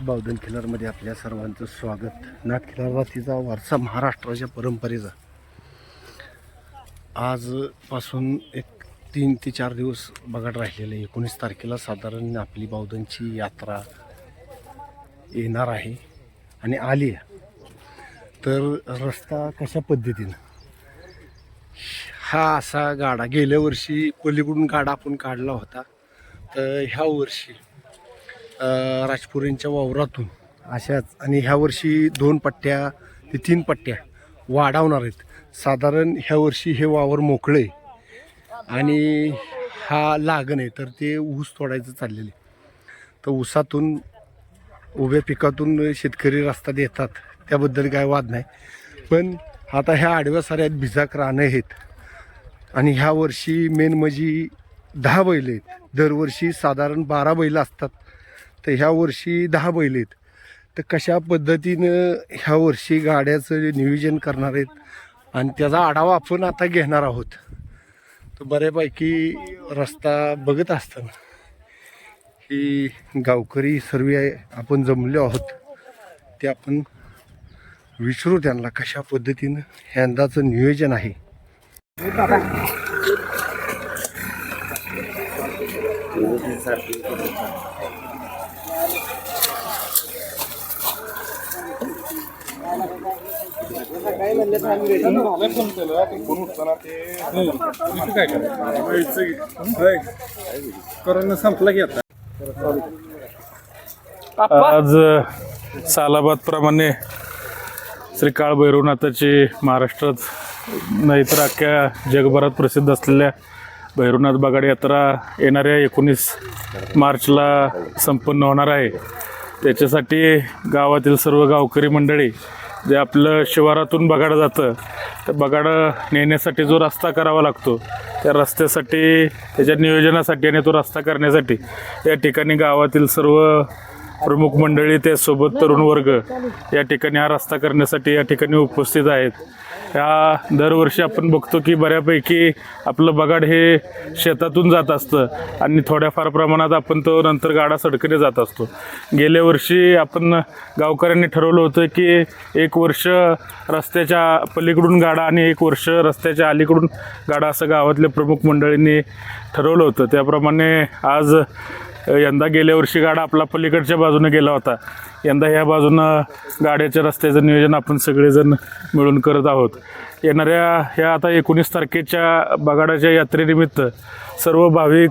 बावधन खिलारमध्ये आपल्या सर्वांचं स्वागत. नाथ खिलार वारसा महाराष्ट्राच्या परंपरेचा. आजपासून एक तीन ते चार दिवस बघत राहिलेले. एकोणीस तारखेला साधारण आपली बावधनची यात्रा येणार आहे आणि आली तर रस्ता कशा पद्धतीनं? हा असा गाडा गेल्या वर्षी पलीकडून गाडा आपण काढला होता. तर ह्या वर्षी राजपुरींच्या वावरातून अशाच आणि ह्या वर्षी दोन पट्ट्या ते तीन पट्ट्या वाढवणार आहेत. साधारण ह्या वर्षी हे वावर मोकळे आणि हा लागण आहे तर ते ऊस तोडायचं चाललेले तर ऊसातून उभ्या पिकातून शेतकरी रस्ता देतात त्याबद्दल काय वाद नाही. पण आता ह्या आडव्या साऱ्यात भिजाक रानं आहेत. आणि ह्या वर्षी मेन म्हणजे दहा बैल आहेत. दरवर्षी साधारण बारा बैल असतात. तर ह्या वर्षी दहा बैल आहेत. तर कशा पद्धतीनं ह्या वर्षी गाड्याचं नियोजन करणार आहेत आणि त्याचा आढावा आपण आता घेणार आहोत. तर बऱ्यापैकी रस्ता बघत असताना ही गावकरी सर्व आपण जमलो आहोत. ते आपण विचारू त्यांना कशा पद्धतीनं यंदाचं नियोजन आहे. करोना संपला की आता आज सालाबाद प्रमाणे श्री काळ भैरवनाथाची महाराष्ट्रात नाही तर अख्ख्या जगभरात प्रसिद्ध असलेल्या भैरवनाथ बगाड यात्रा येणाऱ्या एकोणीस मार्चला संपन्न होणार आहे. त्याच्यासाठी गावातील सर्व गावकरी मंडळी जे आपलं शिवारातून बगाड जातं तर बगाड नेण्यासाठी जो रस्ता करावा लागतो त्या रस्त्यासाठी त्याच्या नियोजनासाठी आणि तो रस्ता करण्यासाठी या ठिकाणी गावातील सर्व प्रमुख मंडळी त्यासोबत तरुण वर्ग या ठिकाणी हा रस्ता करण्यासाठी या ठिकाणी उपस्थित आहेत. ह्या दरवर्षी आपण बघतो की बऱ्यापैकी आपलं बगाड हे शेतातून जात असतं आणि थोड्याफार प्रमाणात आपण तो नंतर गाडा सडकने जात असतो. गेल्या वर्षी आपण गावकऱ्यांनी ठरवलं होतं की एक वर्ष रस्त्याच्या पलीकडून गाडा आणि एक वर्ष रस्त्याच्या अलीकडून गाडा असं गावातल्या प्रमुख मंडळींनी ठरवलं होतं. त्याप्रमाणे आज यंदा गेल्या वर्षी गाडा आपला पलीकडच्या बाजूने गेला होता. यंदा ह्या बाजूनं गाड्याच्या रस्त्याचं नियोजन आपण सगळेजण मिळून करत आहोत. येणाऱ्या ह्या आता एकोणीस तारखेच्या बगाडाच्या यात्रेनिमित्त सर्व भाविक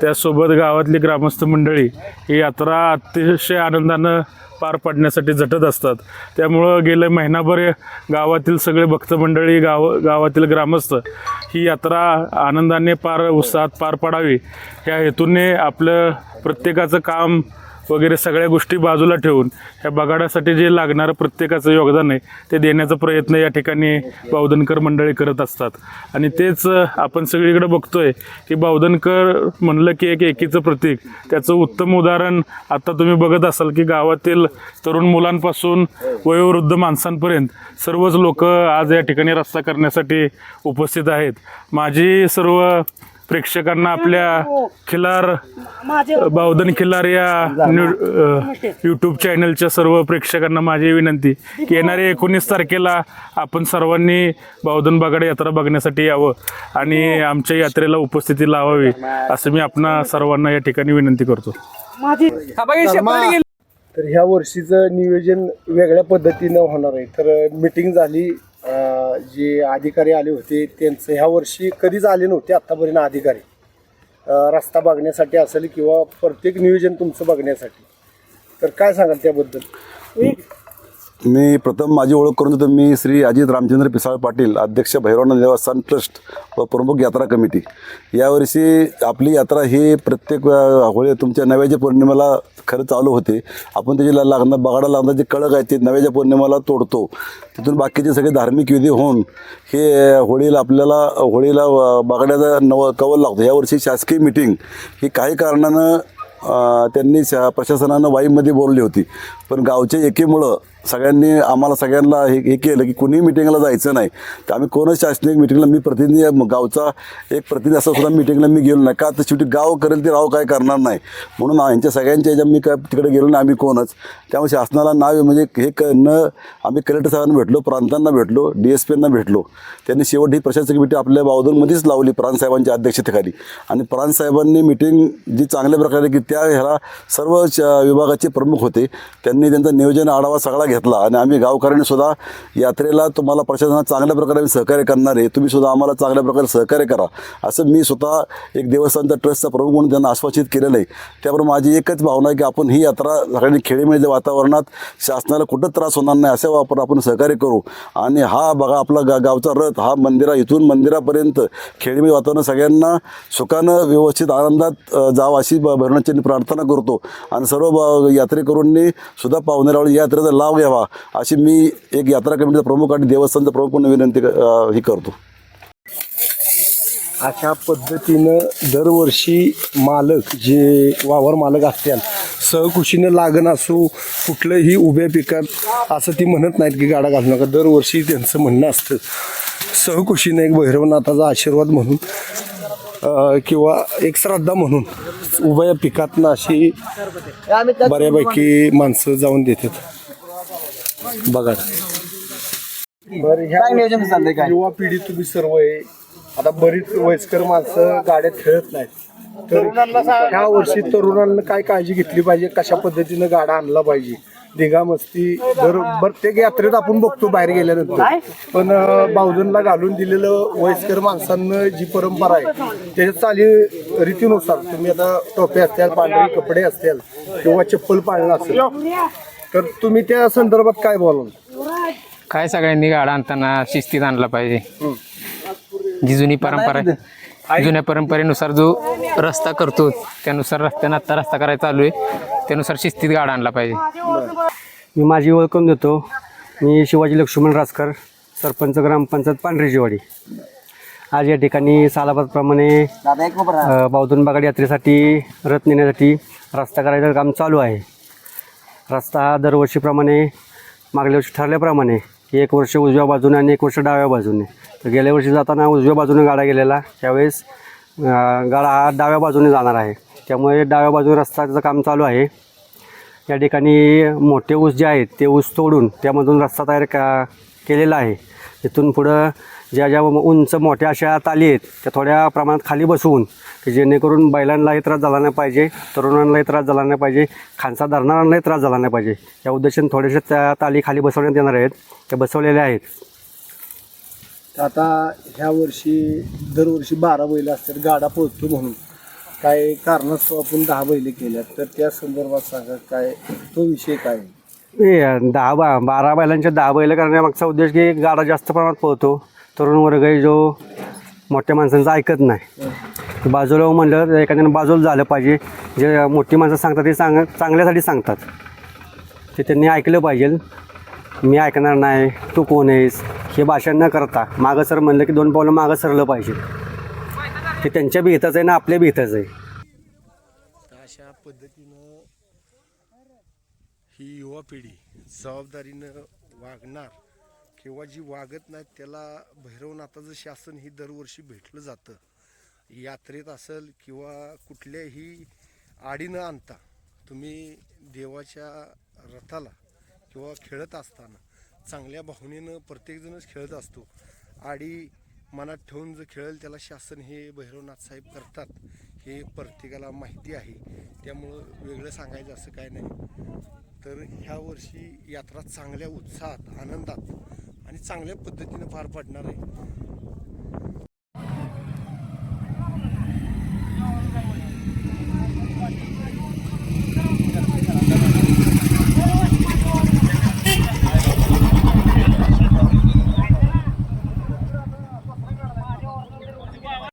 त्यासोबत गावातली ग्रामस्थ मंडळी ही यात्रा अतिशय आनंदानं पार पाडण्यासाठी झटत असतात. त्यामुळं गेले महिनाभर गावातील सगळे भक्त मंडळी गाव गावातील ग्रामस्थ ही यात्रा आनंदाने पार उत्साहात पार पाडावी. ह्या हेतूने आपलं प्रत्येकाचं काम वगैरे सगळ्या गोष्टी बाजूला ठेवून ह्या बगाडासाठी जे लागणारं प्रत्येकाचं योगदान आहे ते देण्याचा प्रयत्न या ठिकाणी बावधनकर मंडळी करत असतात. आणि तेच आपण सगळीकडे बघतोय की बावधनकर म्हणलं की एक एकीचं प्रतीक. त्याचं उत्तम उदाहरण आता तुम्ही बघत असाल की गावातील तरुण मुलांपासून वयोवृद्ध माणसांपर्यंत सर्वच लोक आज या ठिकाणी रस्ता करण्यासाठी उपस्थित आहेत. माझी सर्व प्रेक्षकांना आपल्या खिलार बावधन खिल्लार या यूट्यूब चॅनलच्या सर्व प्रेक्षकांना माझी विनंती की येणाऱ्या एकोणीस तारखेला आपण सर्वांनी बावधन बागाड यात्रा बघण्यासाठी यावं आणि आमच्या यात्रेला उपस्थिती लावावी असं मी आपणा सर्वांना या ठिकाणी विनंती करतो. तर ह्या वर्षीचं नियोजन वेगळ्या पद्धतीनं होणार आहे. तर मिटिंग झाली जे अधिकारी आले होते त्यांचं ह्या वर्षी कधीच आले नव्हते आत्तापर्यंत अधिकारी. रस्ता बघण्यासाठी असेल किंवा प्रत्येक नियोजन तुमचं बघण्यासाठी. तर काय सांगाल त्याबद्दल? मी प्रथम माझी ओळख करून देतो. मी श्री अजित रामचंद्र पिसाळ पाटील अध्यक्ष भैरवानंद देवस्थान ट्रस्ट व प्रमुख यात्रा कमिटी. यावर्षी आपली यात्रा ही प्रत्येक होळी तुमच्या नव्याच्या पौर्णिमेला खरं चालू होते. आपण त्याची लागणार बगाडा लागणार जे कळक आहे ते नव्याच्या पौर्णिमेला तोडतो. तिथून बाकीचे सगळे धार्मिक विधी होऊन हे होळीला आपल्याला होळीला बागड्याचा बगाड्याचा नव कवल लागतो. यावर्षी शासकीय मिटिंग ही काही कारणानं त्यांनी शा प्रशासनानं वाईमध्ये बोलली होती. पण गावच्या एकीमुळं सगळ्यांनी आम्हाला सगळ्यांना हे हे केलं की कुणीही मिटिंगला जायचं नाही. तर आम्ही कोणच शासनिक मिटिंगला मी प्रतिनिधी गावचा एक प्रतिनिधी असं सुद्धा मिटिंगला मी गेलो नाही. का तर शेवटी गाव करेल ते राव काय करणार नाही. म्हणून यांच्या सगळ्यांच्या ह्याच्या मी काय तिकडे गेलो नाही आम्ही कोणच. त्यामुळे शासनाला नाव म्हणजे हे क न आम्ही कलेक्टर साहेबांना भेटलो प्रांतांना भेटलो डी एस पींना भेटलो. त्यांनी शेवट ही प्रशासकीय मिटिंग आपल्या बावधनमध्येच लावली प्रांतसाहेबांच्या अध्यक्षतेखाली. आणि प्रांतसाहेबांनी मिटिंग जी चांगल्या प्रकारे की त्या ह्याला सर्व श- विभागाचे प्रमुख होते. त्यांनी त्यांचा नियोजन आढावा सगळा घेतला आणि आम्ही गावकऱ्यांनी सुद्धा यात्रेला तुम्हाला प्रशासनात चांगल्या प्रकारे आम्ही सहकार्य करणार आहे. तुम्ही सुद्धा आम्हाला चांगल्या प्रकारे सहकार्य करा. असं मी स्वतः एक देवस्थानचा ट्रस्टचा प्रमुख म्हणून त्यांना आश्वासित केलेलं आहे. त्याबरोबर माझी एकच भावना आहे की आपण ही यात्रा सगळ्यांनी खेळीमेळीच्या वातावरणात शासनाला कुठं त्रास होणार नाही अशा वापर आपण सहकार्य करू. आणि हा बघा आपला गा गावचा रथ हा मंदिरा इथून मंदिरापर्यंत खेळीमेळी वातावरण सगळ्यांना सुखानं व्यवस्थित आनंदात जावं अशी भरणाची प्रार्थना करतो. आणि सर्व यात्रेकरूंनी सुद्धा पाहुणेरावळी या यात्रेचा लाभ घ्यावा अशी मी एक यात्रा कमिटीचा प्रमुख आणि देवस्थानचा प्रमुख म्हणून विनंती क- ही करतो. अशा पद्धतीनं दरवर्षी मालक जे वावर मालक असतील सहकुशीनं लागण असो कुठलंही उभ्या पिकात असं ती म्हणत नाहीत की गाडा घालू नका. दरवर्षी त्यांचं म्हणणं असतं सहकुशीनं एक भैरवनाथाचा आशीर्वाद म्हणून किंवा एक श्रद्धा म्हणून उभ्या पिकातनं अशी बऱ्यापैकी माणसं जाऊन देतात. बघा. युवा पिढी तुम्ही सर्व आहे. आता बरीच वयस्कर माणसं गाड्यात खेळत नाहीत. तर ह्या वर्षी तरुणांना काय काळजी घेतली पाहिजे? कशा पद्धतीनं गाडा आणला पाहिजे? दिघा मस्ती दर प्रत्येक यात्रेत आपण बघतो बाहेर गेल्यानंतर. पण अं, बावधनला घालून दिलेलं वयस्कर माणसांना जी परंपरा आहे त्याच्या चाली रीतीनुसार तुम्ही आता टोपे असतील पांढरे कपडे असतील किंवा चप्पल पाळणं असेल तर तुम्ही त्या संदर्भात काय बोलाल? काय सगळ्यांनी गाडा आणताना शिस्तीत आणला पाहिजे. जी जुनी परंपरा आहे जुन्या परंपरेनुसार जो रस्ता करतो त्यानुसार रस्त्यानं आत्ता रस्ता करायचा चालू आहे. त्यानुसार शिस्तीत गाडा आणला पाहिजे. मी माझी ओळख करून देतो. मी शिवाजी लक्ष्मण राजकर सरपंच ग्रामपंचायत पांढरीजीवाडी. आज या ठिकाणी सालाबादप्रमाणे अ, बावधन बागाड यात्रेसाठी रथ नेण्यासाठी रस्ता करायचं काम चालू आहे. रस्ता हा दरवर्षीप्रमाणे मागल्या वर्षी ठरल्याप्रमाणे एक वर्ष उजव्या बाजूने आणि एक वर्ष डाव्या बाजूने. तर गेल्या वर्षी जाताना उजव्या बाजूने गाडा गेलेला. त्यावेळेस गाडा हा डाव्या बाजूने जाणार आहे. त्यामुळे डाव्या बाजूला रस्त्याचं काम चालू आहे. या ठिकाणी मोठे ऊस जे आहेत ते ऊस तोडून त्यामधून रस्ता तयार का केलेला आहे. तिथून पुढं ज्या ज्या उंच मोठ्या अशा ताली आहेत त्या थोड्या प्रमाणात खाली बसवून की जेणेकरून बैलांनाही त्रास झाला नाही पाहिजे तरुणांनाही त्रास झाला नाही पाहिजे खांसा धरणाऱ्यांनाही त्रास झाला नाही पाहिजे. या उद्देशाने थोड्याशा त्या ताली खाली बसवण्यात येणार आहेत. त्या बसवलेल्या आहेत. आता ह्या वर्षी दरवर्षी बारा बैल असतात गाडा पोचतो म्हणून. काय कारणास्तव आपण दहा बैल केल्यात तर त्या संदर्भात सांगा काय तो विषय काय? आहे? हे दहा बा बारा बैलांच्या दहा बैल करण्यामागचा उद्देश की गाडा जास्त प्रमाणात पोहतो तरुण वर्ग आहे जो मोठ्या माणसांचं ऐकत नाही. बाजूला म्हणलं तर एखाद्यानं बाजूला झालं पाहिजे. जे मोठी माणसं सांगतात ते सांग चांगल्यासाठी सांगतात. ते त्यांनी ऐकलं पाहिजे. मी ऐकणार नाही तू कोण आहेस? हे भाषण न करता मागं सर म्हणलं की दोन पावलं मागं सरलं पाहिजे. ते त्यांच्या बी हिताचं आहे ना आपल्या बी हिताचं आहे. तर अशा पद्धतीनं ही युवा पिढी जबाबदारीनं वागणार किंवा जी वागत नाही त्याला भैरवनाथाचं शासन ही दरवर्षी भेटलं जातं. यात्रेत असेल किंवा कुठल्याही आडीनं आणता तुम्ही देवाच्या रथाला किंवा खेळत असताना चांगल्या भावनेनं प्रत्येकजणच खेळत असतो. आडी मनात ठेवून जो खेळेल त्याला शासन हे भैरवनाथ साहेब करतात हे प्रत्येकाला माहिती आहे. त्यामुळं वेगळं सांगायचं असं काय नाही. तर ह्या वर्षी यात्रा चांगल्या उत्साहात आनंदात आणि चांगल्या पद्धतीनं पार पडणार आहे.